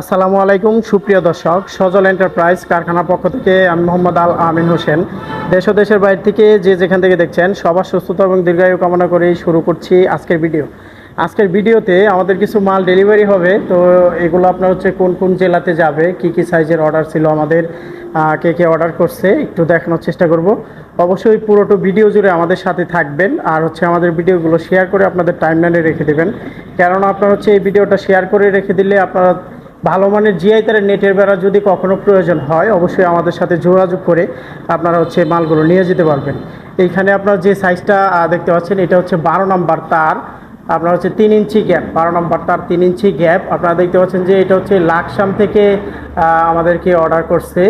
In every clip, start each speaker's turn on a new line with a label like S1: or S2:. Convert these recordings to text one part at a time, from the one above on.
S1: আসসালামু আলাইকুম, সুপ্রিয় দর্শক। সজল এন্টারপ্রাইজ কারখানার পক্ষ থেকে আমি মোহাম্মদ আল আমিন হোসেন। দেশ ও দেশের বাইরে থেকে যে যেখান থেকে দেখছেন, সবার সুস্থতা এবং দীর্ঘায়ু কামনা করেই শুরু করছি আজকের ভিডিও। আজকের ভিডিওতে আমাদের কিছু মাল ডেলিভারি হবে, তো এগুলো আপনার হচ্ছে কোন কোন জেলাতে যাবে, কি কি সাইজের অর্ডার ছিল আমাদের কে কে অর্ডার করছে, একটু দেখানোর চেষ্টা করব। অবশ্যই পুরোটো ভিডিও জুড়ে আমাদের সাথে থাকবেন, আর হচ্ছে আমাদের ভিডিওগুলো শেয়ার করে আপনাদের টাইমলাইনে রেখে দেবেন। কেননা আপনার হচ্ছে এই ভিডিওটা শেয়ার করে রেখে দিলে আপনারা ভালো মানের জিআই তারের নেটের বেড়া যদি কখনো প্রয়োজন হয়, অবশ্যই আমাদের সাথে যোগাযোগ করে আপনারা হচ্ছে মালগুলো নিয়ে যেতে পারবেন। এইখানে আপনার যে সাইজটা দেখতে পাচ্ছেন, এটা হচ্ছে বারো নম্বর তার। আপনার হচ্ছে তিন ইঞ্চি গ্যাপ বারো নাম্বার তার তিন ইঞ্চি গ্যাপ আপনারা দেখতে পাচ্ছেন যে এটা হচ্ছে লাকসাম থেকে আমাদেরকে অর্ডার করছে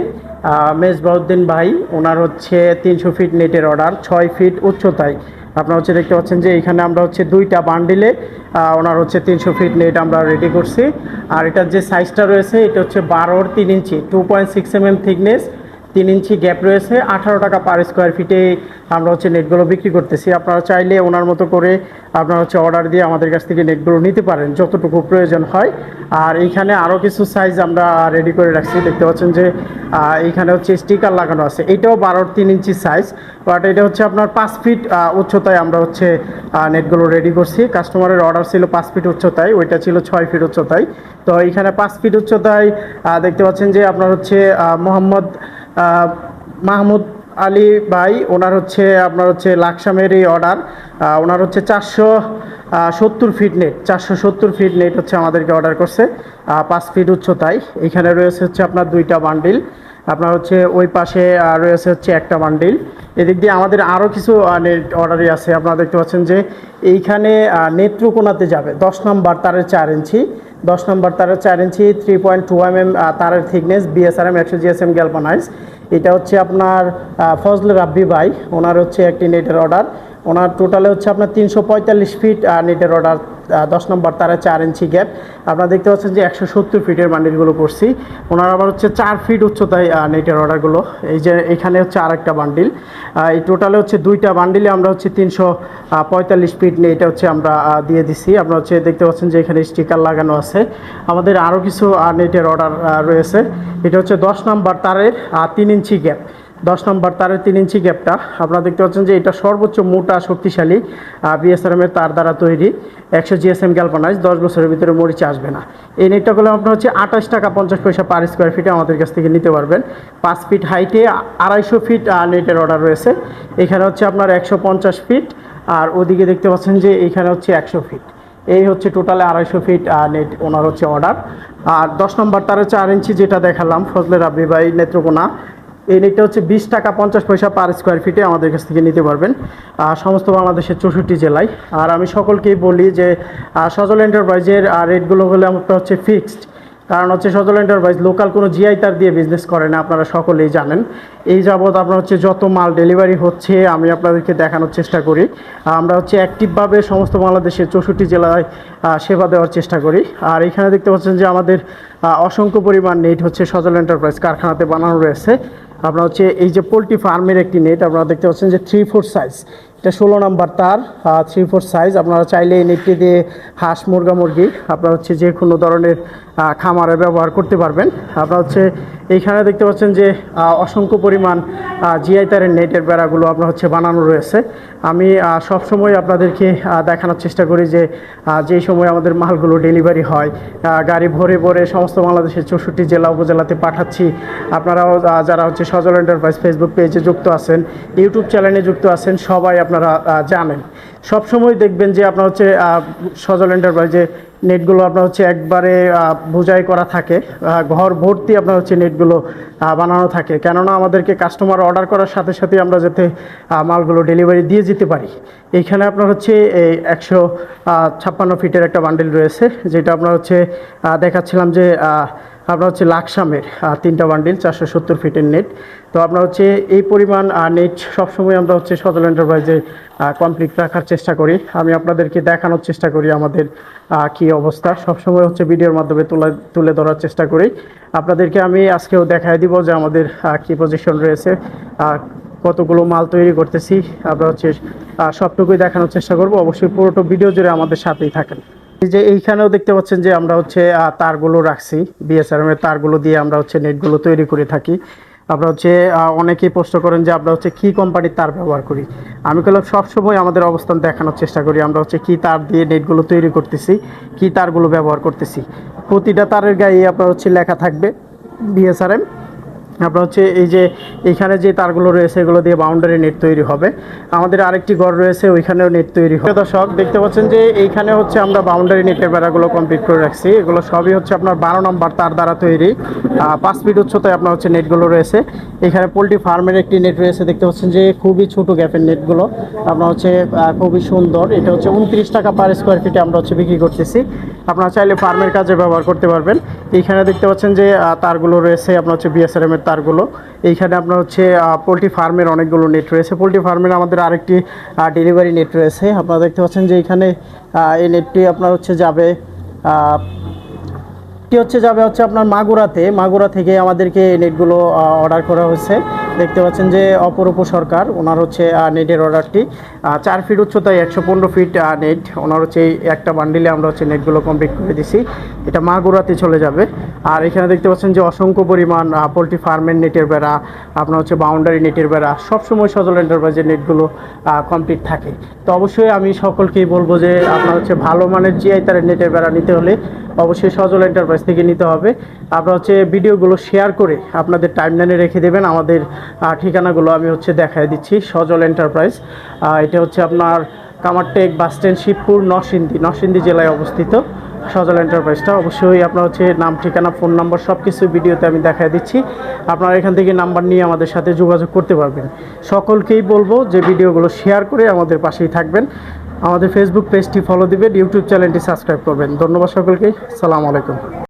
S1: মেজবাউদ্দিন ভাই। ওনার হচ্ছে তিনশো ফিট নেটের অর্ডার ছয় ফিট উচ্চতায়। আপনারা হচ্ছে দেখতে পাচ্ছেন যে এখানে আমরা হচ্ছে দুইটা বান্ডিলে ওনার হচ্ছে তিনশো ফিট নেট আমরা রেডি করছি। আর এটার যে সাইজটা রয়েছে, এটা হচ্ছে বারোর তিন ইঞ্চি two point six M M thickness তিন ইঞ্চি গ্যাপ রয়েছে। আঠারো টাকা পার স্কোয়ার ফিটে আমরা হচ্ছে নেটগুলো বিক্রি করতেছি। আপনারা চাইলে ওনার মতো করে আপনারা হচ্ছে অর্ডার দিয়ে আমাদের কাছ থেকে নেটগুলো নিতে পারেন, যতটুকু প্রয়োজন হয়। আর এইখানে আরও কিছু সাইজ আমরা রেডি করে রাখছি। দেখতে পাচ্ছেন যে এইখানে হচ্ছে স্টিকার লাগানো আছে। এটাও বারোর তিন ইঞ্চি সাইজ বাট এটা হচ্ছে আপনার পাঁচ ফিট উচ্চতায় আমরা হচ্ছে নেটগুলো রেডি করছি। কাস্টমারের অর্ডার ছিল পাঁচ ফিট উচ্চতায়, ওইটা ছিল ছয় ফিট উচ্চতায়। তো এইখানে পাঁচ ফিট উচ্চতায় দেখতে পাচ্ছেন যে আপনার হচ্ছে মোহাম্মদ মাহমুদ আলী ভাই, ওনার হচ্ছে, আপনার হচ্ছে লাকসামের এই অর্ডার ওনার হচ্ছে চারশো সত্তর ফিট নেট চারশো সত্তর ফিট নেট হচ্ছে আমাদেরকে অর্ডার করছে। পাঁচ ফিট উচ্চতায়। এখানে রয়েছে হচ্ছে আপনার দুইটা বান্ডিল আপনার হচ্ছে ওই পাশে রয়েছে হচ্ছে একটা বান্ডিল এদিক দিয়ে আমাদের আরও কিছু নেট অর্ডারই আছে। আপনারা দেখতে পাচ্ছেন যে, এইখানে নেত্রকোনাতে যাবে। দশ নম্বর তারের চার ইঞ্চি। দশ নম্বর তারের চার ইঞ্চি three point two M M তারের থিকনেস বিএসআরএম একশো জিএসএম গ্যালপানাইজ এটা হচ্ছে আপনার ফজল রাব্বি ভাই, ওনার হচ্ছে একটি নেটের অর্ডার ওনার টোটালে হচ্ছে আপনার তিনশো পঁয়তাল্লিশ ফিট নেটের অর্ডার দশ নম্বর তারা চার ইঞ্চি গ্যাপ আপনারা দেখতে পাচ্ছেন যে একশো সত্তর ফিটের বান্ডিলগুলো করছি। ওনার আবার হচ্ছে চার ফিট উচ্চতায় নেটের অর্ডারগুলো এই যে এখানে হচ্ছে আরেকটা বান্ডিল। এই টোটালে হচ্ছে দুইটা বান্ডিলে আমরা হচ্ছে তিনশো পঁয়তাল্লিশ ফিট নেট হচ্ছে আমরা দিয়ে দিছি। আপনারা হচ্ছে দেখতে পাচ্ছেন যে এখানে স্টিকার লাগানো আছে। আমাদের আরও কিছু নেটের অর্ডার রয়েছে। এটা হচ্ছে দশ নম্বর তারের তিন ইঞ্চি গ্যাপ দশ নম্বর তারের তিন ইঞ্চি গ্যাপটা। আপনারা দেখতে পাচ্ছেন যে এটা সর্বোচ্চ মোটা, শক্তিশালী বিএসআরএমের তার দ্বারা তৈরি। একশো জিএসএম গ্যালপানাইজ দশ বছরের ভিতরে মরিচে আসবে না। এই নেটটা করলে আপনার হচ্ছে আঠাশ টাকা পঞ্চাশ পয়সা পার স্কোয়ার ফিটে আমাদের কাছ থেকে নিতে পারবেন। পাঁচ ফিট হাইটে আড়াইশো ফিট নেটের অর্ডার রয়েছে। এখানে হচ্ছে আপনার একশো পঞ্চাশ ফিট আর ওদিকে দেখতে পাচ্ছেন যে এখানে হচ্ছে একশো ফিট এই হচ্ছে টোটালে আড়াইশো ফিট নেট ওনার হচ্ছে অর্ডার আর দশ নম্বর তারের চার ইঞ্চি যেটা দেখালাম, ফজলে রাব্বি ভাই নেত্রকোনা। এই নেটটা হচ্ছে বিশ টাকা পঞ্চাশ পয়সা পার স্কোয়ার ফিটে আমাদের কাছ থেকে নিতে পারবেন। সমস্ত বাংলাদেশের চৌষট্টি জেলায়। আর আমি সকলকেই বলি যে সজল এন্টারপ্রাইজের রেটগুলো হলে আপনার হচ্ছে ফিক্সড কারণ হচ্ছে সজল এন্টারপ্রাইজ লোকাল কোনো জিআই তার দিয়ে বিজনেস করে না, আপনারা সকলেই জানেন। এই যাবৎ আপনার হচ্ছে যত মাল ডেলিভারি হচ্ছে, আমি আপনাদেরকে দেখানোর চেষ্টা করি। আমরা হচ্ছে অ্যাক্টিভভাবে সমস্ত বাংলাদেশের চৌষট্টি জেলায় সেবা দেওয়ার চেষ্টা করি। আর এখানে দেখতে পাচ্ছেন যে আমাদের অসংখ্য পরিমাণ নেট হচ্ছে সজল এন্টারপ্রাইজ কারখানাতে বানানো রয়েছে। আপনার হচ্ছে এই যে পোলট্রি ফার্মের একটি নেট আপনারা দেখতে পাচ্ছেন যে থ্রি ফোর সাইজ এটা ষোলো নাম্বার তার থ্রি ফোর সাইজ আপনারা চাইলে এই নেটটি দিয়ে হাঁস, মুরগা, মুরগি আপনারা হচ্ছে যে কোনো ধরনের খামারে ব্যবহার করতে পারবেন। আপনারা হচ্ছে এইখানে দেখতে পাচ্ছেন যে অসংখ্য পরিমাণ জিআই তারের নেটের বেড়াগুলো আপনার হচ্ছে বানানো রয়েছে। আমি সবসময় আপনাদেরকে দেখানোর চেষ্টা করি যে যেই সময় আমাদের মালগুলো ডেলিভারি হয় গাড়ি ভরে ভরে সমস্ত বাংলাদেশের চৌষট্টি জেলা উপজেলাতে পাঠাচ্ছি। আপনারাও যারা হচ্ছে সজল এন্টারপ্রাইজ ফেসবুক পেজে যুক্ত আছেন ইউটিউব চ্যানেলে যুক্ত আছেন, সবাই আপনারা জানেন। সবসময় দেখবেন যে আপনার হচ্ছে সজল এন্টারপ্রাইজে নেটগুলো আপনার হচ্ছে একবারে বোঝাই করা থাকে ঘর ভর্তি আপনার হচ্ছে নেটগুলো বানানো থাকে। কেননা আমাদেরকে কাস্টমার অর্ডার করার সাথে সাথে আমরা যাতে মালগুলো ডেলিভারি দিয়ে যেতে পারি। এইখানে আপনার হচ্ছে, এই একশো ছাপ্পান্ন ফিটের একটা বান্ডেল রয়েছে, যেটা আপনার হচ্ছে দেখাচ্ছিলাম যে আপনার হচ্ছে লাকসামের তিনটা বান্ডিল চারশো সত্তর ফিটের নেট তো আপনার হচ্ছে এই পরিমাণ নেট সবসময় আমরা হচ্ছে সদল এন্টারপ্রাইজে কমপ্লিট রাখার চেষ্টা করি। আমি আপনাদেরকে দেখানোর চেষ্টা করি আমাদের কি অবস্থা। সবসময় হচ্ছে ভিডিওর মাধ্যমে তুলে তুলে ধরার চেষ্টা করি। আপনাদেরকে আমি আজকেও দেখাই দিব যে আমাদের কি পজিশন রয়েছে। কতগুলো মাল তৈরি করতেছি। আমরা হচ্ছে সবটুকুই দেখানোর চেষ্টা করব। অবশ্যই পুরোটা ভিডিও জুড়ে আমাদের সাথেই থাকেন। যে এইখানেও দেখতে পাচ্ছেন যে আমরা হচ্ছে তারগুলো রাখছি বিএসআরএম এর তারগুলো দিয়ে আমরা হচ্ছে নেটগুলো তৈরি করে থাকি। আমরা হচ্ছে অনেকেই প্রশ্ন করেন যে আমরা হচ্ছে কি কোম্পানির তার ব্যবহার করি? আমি বললাম, সবসময় আমাদের অবস্থান দেখানোর চেষ্টা করি। আমরা হচ্ছে কি তার দিয়ে নেটগুলো তৈরি করতেছি, কি তারগুলো ব্যবহার করতেছি। প্রতিটা তারের গায়ে আপনার হচ্ছে লেখা থাকবে বিএসআরএম আপনার হচ্ছে এই যে এইখানে যে তারগুলো রয়েছে, এগুলো দিয়ে বাউন্ডারি নেট তৈরি হবে। আমাদের আরেকটি ঘর রয়েছে, ওইখানেও নেট তৈরি হবে। দর্শক, দেখতে পাচ্ছেন যে এইখানে হচ্ছে আমরা বাউন্ডারি নেটের বেড়াগুলো কমপ্লিট করে রাখছি। এগুলো সবই হচ্ছে আপনার বারো নম্বর তার দ্বারা তৈরি। পাঁচ ফিট উচ্চতায় আপনার হচ্ছে নেটগুলো রয়েছে। এখানে পোলট্রি ফার্মের একটি নেট রয়েছে। দেখতে পাচ্ছেন যে খুবই ছোট গ্যাপের নেটগুলো আপনার হচ্ছে খুবই সুন্দর। এটা হচ্ছে উনত্রিশ টাকা পার স্কোয়ার ফিটে আমরা হচ্ছে বিক্রি করতেছি। আপনারা চাইলে ফার্মের কাজে ব্যবহার করতে পারবেন। এইখানে দেখতে পাচ্ছেন যে তারগুলো রয়েছে, আপনার হচ্ছে বিএসআরএম এর তারগুলো। এইখানে আপনার হচ্ছে পোলট্রি ফার্মের অনেকগুলো নেট রয়েছে। পোলট্রি ফার্মের আমাদের আরেকটি ডেলিভারি নেট রয়েছে। আপনারা দেখতে পাচ্ছেন যে, এইখানে এই নেটটি আপনার হচ্ছে যাবে হচ্ছে যাবে হচ্ছে আপনার মাগুরাতে। মাগুরা থেকে আমাদেরকে নেটগুলো অর্ডার করা হয়েছে। দেখতে পাচ্ছেন যে অপরূপ সরকার, ওনার হচ্ছে নেটের অর্ডারটি চার ফিট উচ্চতায় একশো পনেরো ফিট নেট ওনার হচ্ছে একটা বান্ডিলে আমরা হচ্ছে নেটগুলো কমপ্লিট করে দিছি। এটা মাগুরাতে চলে যাবে। আর এখানে দেখতে পাচ্ছেন যে অসংখ্য পরিমাণ পোলট্রি ফার্মের নেটের বেড়া, আপনার হচ্ছে বাউন্ডারি নেটের বেড়া, সবসময় সজল এন্টারপ্রাইজের নেটগুলো কমপ্লিট থাকে। তো অবশ্যই আমি সকলকেই বলব যে আপনার হচ্ছে ভালো মানের জিআই তারের নেটের বেড়া নিতে হলে অবশ্যই সজল এন্টারপ্রাইজ থেকে নিতে হবে। আপনারা হচ্ছে ভিডিওগুলো শেয়ার করে আপনাদের টাইমলাইনে রেখে দেবেন। আমাদের ঠিকানাগুলো আমি হচ্ছে দেখায় দিচ্ছি সজল এন্টারপ্রাইজ এটা হচ্ছে আপনার কামারটেক বাস স্ট্যান্ড, শিবপুর, নরসিংদী। নরসিংদী জেলায় অবস্থিত সজল এন্টারপ্রাইজটা অবশ্যই আপনার হচ্ছে নাম, ঠিকানা ফোন নাম্বার সব কিছু ভিডিওতে আমি দেখায় দিচ্ছি। আপনারা এখান থেকে নাম্বার নিয়ে আমাদের সাথে যোগাযোগ করতে পারবেন। সকলকেই বলব যে ভিডিওগুলো শেয়ার করে আমাদের পাশেই থাকবেন। আমাদের ফেসবুক পেজটি ফলো দিবেন ইউটিউব চ্যানেলটি সাবস্ক্রাইব করবেন। ধন্যবাদ সকলকে। সালাম আলাইকুম।